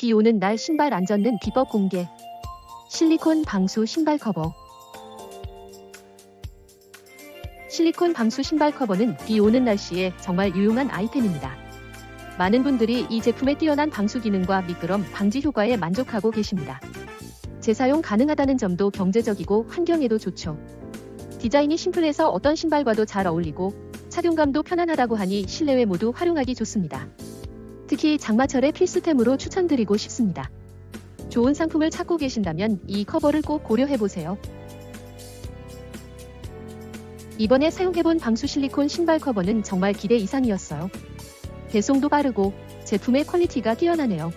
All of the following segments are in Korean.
비 오는 날 신발 안 젖는 비법 공개. 실리콘 방수 신발 커버. 실리콘 방수 신발 커버는 비 오는 날씨에 정말 유용한 아이템입니다. 많은 분들이 이 제품의 뛰어난 방수 기능과 미끄럼 방지 효과에 만족하고 계십니다. 재사용 가능하다는 점도 경제적이고 환경에도 좋죠. 디자인이 심플해서 어떤 신발과도 잘 어울리고 착용감도 편안하다고 하니 실내외 모두 활용하기 좋습니다. 특히 장마철에 필수템으로 추천드리고 싶습니다. 좋은 상품을 찾고 계신다면 이 커버를 꼭 고려해보세요. 이번에 사용해본 방수 실리콘 신발 커버는 정말 기대 이상이었어요. 배송도 빠르고 제품의 퀄리티가 뛰어나네요.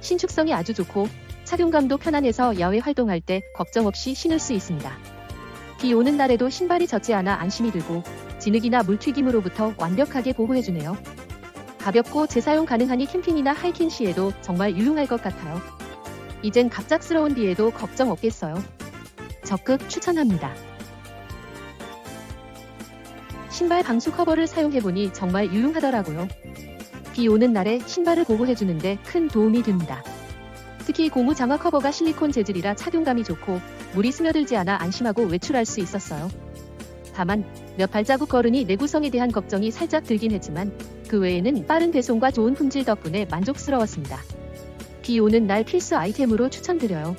신축성이 아주 좋고 착용감도 편안해서 야외 활동할 때 걱정 없이 신을 수 있습니다. 비 오는 날에도 신발이 젖지 않아 안심이 들고 진흙이나 물튀김으로부터 완벽하게 보호해주네요. 가볍고 재사용 가능하니 캠핑이나 하이킹 시에도 정말 유용할 것 같아요. 이젠 갑작스러운 비에도 걱정 없겠어요. 적극 추천합니다. 신발 방수 커버를 사용해보니 정말 유용하더라고요. 비 오는 날에 신발을 보호해주는데 큰 도움이 됩니다. 특히 고무 장화 커버가 실리콘 재질이라 착용감이 좋고 물이 스며들지 않아 안심하고 외출할 수 있었어요. 다만 몇 발자국 걸으니 내구성에 대한 걱정이 살짝 들긴 했지만 그 외에는 빠른 배송과 좋은 품질 덕분에 만족스러웠습니다. 비 오는 날 필수 아이템으로 추천드려요.